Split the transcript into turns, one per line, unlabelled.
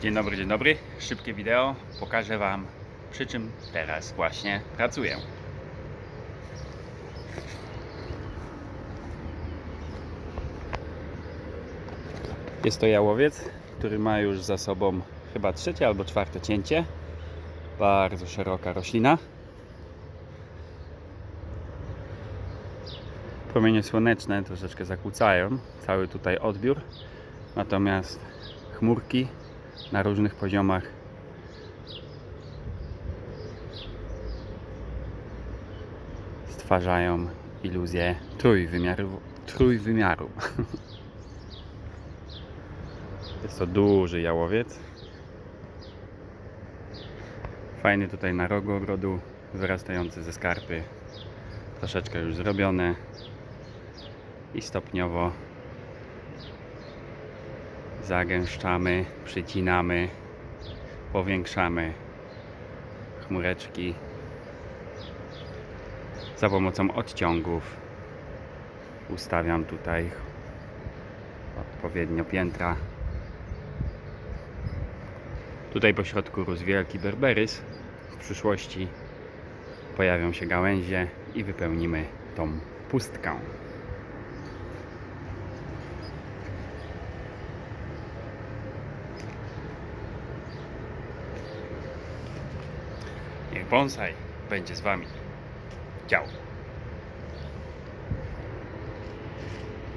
Dzień dobry, dzień dobry. Szybkie wideo. Pokażę Wam przy czym teraz właśnie pracuję. Jest to jałowiec, który ma już za sobą chyba trzecie albo czwarte cięcie. Bardzo szeroka roślina. Promienie słoneczne troszeczkę zakłócają cały tutaj odbiór. Natomiast chmurki na różnych poziomach stwarzają iluzję trójwymiaru. trójwymiaru. Jest to duży jałowiec. Fajny tutaj na rogu ogrodu, wyrastający ze skarpy. Troszeczkę już zrobione i stopniowo zagęszczamy, przycinamy, powiększamy chmureczki za pomocą odciągów. Ustawiam tutaj odpowiednio piętra. Tutaj po środku rósł wielki berberys. W przyszłości pojawią się gałęzie i wypełnimy tą pustkę. Bonsai będzie z Wami. Ciao.